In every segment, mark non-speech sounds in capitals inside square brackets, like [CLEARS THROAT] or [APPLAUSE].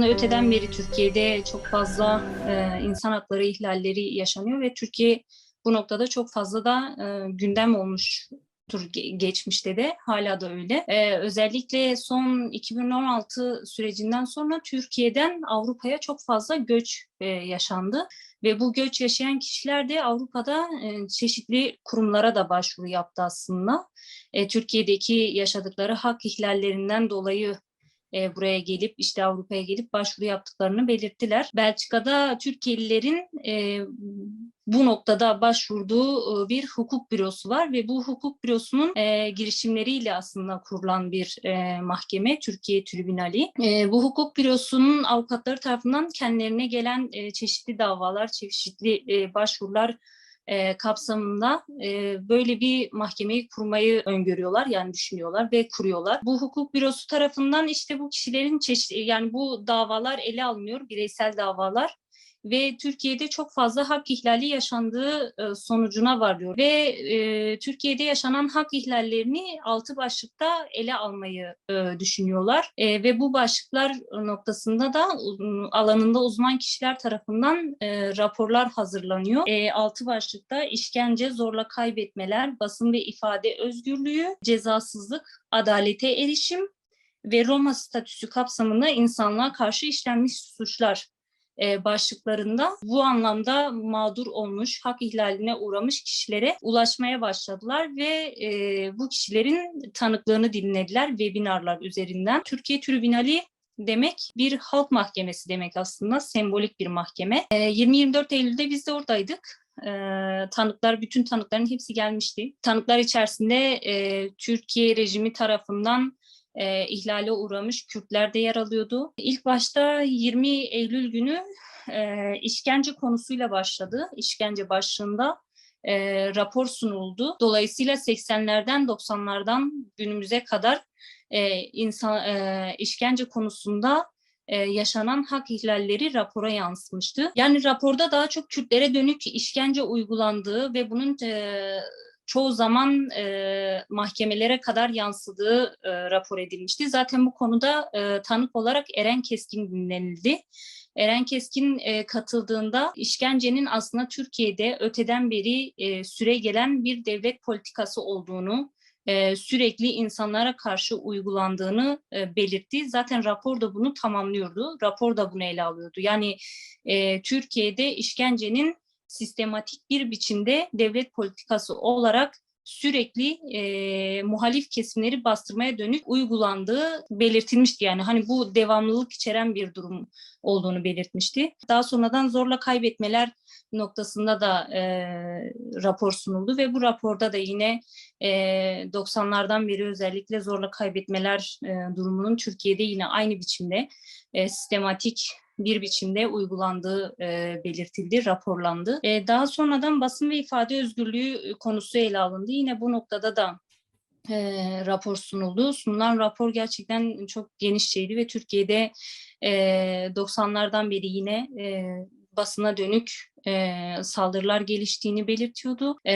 Öteden beri Türkiye'de çok fazla e, insan hakları ihlalleri yaşanıyor ve Türkiye bu noktada çok fazla da e, gündem olmuş geçmişte de hala da öyle. Ee, özellikle son 2016 sürecinden sonra Türkiye'den Avrupa'ya çok fazla göç e, yaşandı ve bu göç yaşayan kişiler de Avrupa'da e, çeşitli kurumlara da başvuru yaptı aslında. E, Türkiye'deki yaşadıkları hak ihlallerinden dolayı e, buraya gelip işte Avrupa'ya gelip başvuru yaptıklarını belirttiler. Belçika'da Türkiye'lilerin e, bu noktada başvurduğu e, bir hukuk bürosu var ve bu hukuk bürosunun e, girişimleriyle aslında kurulan bir e, mahkeme Türkiye Tribünali. E, bu hukuk bürosunun avukatları tarafından kendilerine gelen e, çeşitli davalar, çeşitli e, başvurular e, kapsamında e, böyle bir mahkemeyi kurmayı öngörüyorlar yani düşünüyorlar ve kuruyorlar. Bu hukuk bürosu tarafından işte bu kişilerin çeşitli yani bu davalar ele alınıyor bireysel davalar ve Türkiye'de çok fazla hak ihlali yaşandığı e, sonucuna varıyor. Ve e, Türkiye'de yaşanan hak ihlallerini altı başlıkta ele almayı e, düşünüyorlar. E, ve bu başlıklar noktasında da alanında uzman kişiler tarafından e, raporlar hazırlanıyor. E, altı başlıkta işkence, zorla kaybetmeler, basın ve ifade özgürlüğü, cezasızlık, adalete erişim ve Roma statüsü kapsamında insanlığa karşı işlenmiş suçlar başlıklarında bu anlamda mağdur olmuş, hak ihlaline uğramış kişilere ulaşmaya başladılar ve e, bu kişilerin tanıklığını dinlediler webinarlar üzerinden. Türkiye Tribünali demek bir halk mahkemesi demek aslında sembolik bir mahkeme. E, 20-24 Eylül'de biz de oradaydık. E, tanıklar, bütün tanıkların hepsi gelmişti. Tanıklar içerisinde e, Türkiye rejimi tarafından e, ihlale uğramış Kürtler de yer alıyordu. İlk başta 20 Eylül günü e, işkence konusuyla başladı. İşkence başlığında e, rapor sunuldu. Dolayısıyla 80'lerden 90'lardan günümüze kadar e, insan e, işkence konusunda e, yaşanan hak ihlalleri rapora yansımıştı. Yani raporda daha çok Kürtlere dönük işkence uygulandığı ve bunun e, çoğu zaman e, mahkemelere kadar yansıdığı e, rapor edilmişti. Zaten bu konuda e, tanık olarak Eren Keskin dinlenildi. Eren Keskin e, katıldığında işkencenin aslında Türkiye'de öteden beri e, süre gelen bir devlet politikası olduğunu, e, sürekli insanlara karşı uygulandığını e, belirtti. Zaten rapor da bunu tamamlıyordu. Rapor da bunu ele alıyordu. Yani e, Türkiye'de işkencenin sistematik bir biçimde devlet politikası olarak sürekli e, muhalif kesimleri bastırmaya dönük uygulandığı belirtilmişti. Yani hani bu devamlılık içeren bir durum olduğunu belirtmişti. Daha sonradan zorla kaybetmeler noktasında da e, rapor sunuldu ve bu raporda da yine e, 90'lardan beri özellikle zorla kaybetmeler e, durumunun Türkiye'de yine aynı biçimde e, sistematik bir biçimde uygulandığı e, belirtildi, raporlandı. E, daha sonradan basın ve ifade özgürlüğü konusu ele alındı. Yine bu noktada da e, rapor sunuldu. Sunulan rapor gerçekten çok genişçeydi ve Türkiye'de e, 90'lardan beri yine e, basına dönük e, saldırılar geliştiğini belirtiyordu. E,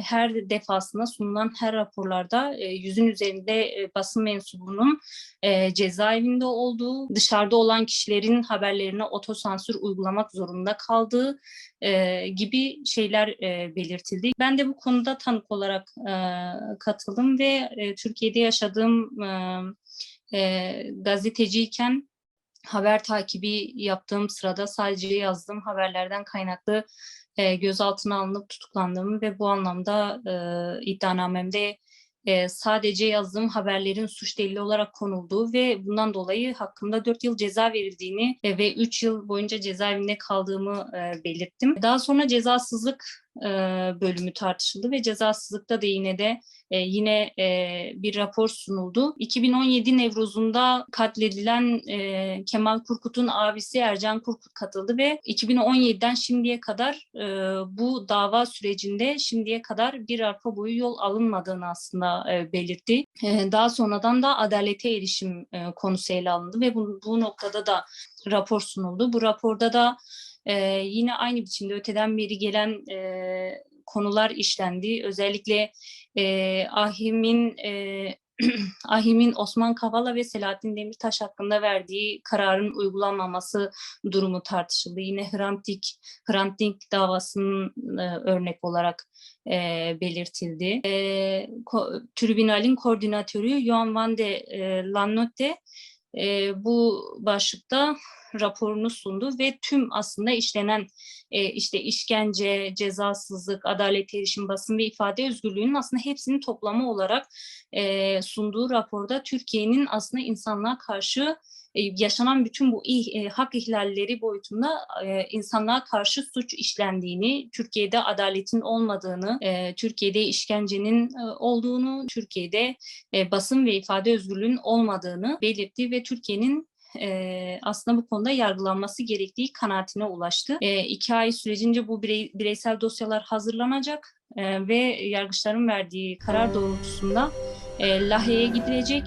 her defasında sunulan her raporlarda e, yüzün üzerinde e, basın mensubunun e, cezaevinde olduğu, dışarıda olan kişilerin haberlerine otosansür uygulamak zorunda kaldığı e, gibi şeyler e, belirtildi. Ben de bu konuda tanık olarak e, katıldım ve e, Türkiye'de yaşadığım e, e, gazeteciyken haber takibi yaptığım sırada sadece yazdığım haberlerden kaynaklı e, gözaltına alınıp tutuklandığımı ve bu anlamda e, iddianamemde e, sadece yazdığım haberlerin suç delili olarak konulduğu ve bundan dolayı hakkımda 4 yıl ceza verildiğini e, ve 3 yıl boyunca cezaevinde kaldığımı e, belirttim. Daha sonra cezasızlık e, bölümü tartışıldı ve cezasızlıkta da yine de e, yine e, bir rapor sunuldu. 2017 Nevruz'unda katledilen Kemal Kurkut'un abisi Ercan Kurkut katıldı ve 2017'den şimdiye kadar bu dava sürecinde şimdiye kadar bir arpa boyu yol alınmadığını aslında belirtti. Daha sonradan da adalete erişim konusu ele alındı ve bu, bu noktada da rapor sunuldu. Bu raporda da e, yine aynı biçimde öteden beri gelen e, konular işlendi. Özellikle e, AHİM'in e, [CLEARS THROAT] AHİM'in Osman Kavala ve Selahattin Demirtaş hakkında verdiği kararın uygulanmaması durumu tartışıldı. Yine Hrant Dink, Hrant Dink davasının e, örnek olarak e, belirtildi. E, ko- tribünalin koordinatörü Johan van de e, Lannotte e, bu başlıkta raporunu sundu ve tüm aslında işlenen e, işte işkence, cezasızlık, adalet erişim, basın ve ifade özgürlüğünün aslında hepsinin toplamı olarak e, sunduğu raporda Türkiye'nin aslında insanlığa karşı e, yaşanan bütün bu ih- e, hak ihlalleri boyutunda e, insanlığa karşı suç işlendiğini, Türkiye'de adaletin olmadığını, e, Türkiye'de işkencenin e, olduğunu, Türkiye'de e, basın ve ifade özgürlüğünün olmadığını belirtti ve Türkiye'nin e, aslında bu konuda yargılanması gerektiği kanaatine ulaştı. E, iki ay sürecince bu birey- bireysel dosyalar hazırlanacak e, ve yargıçların verdiği karar doğrultusunda e, Lahey'e gidilecek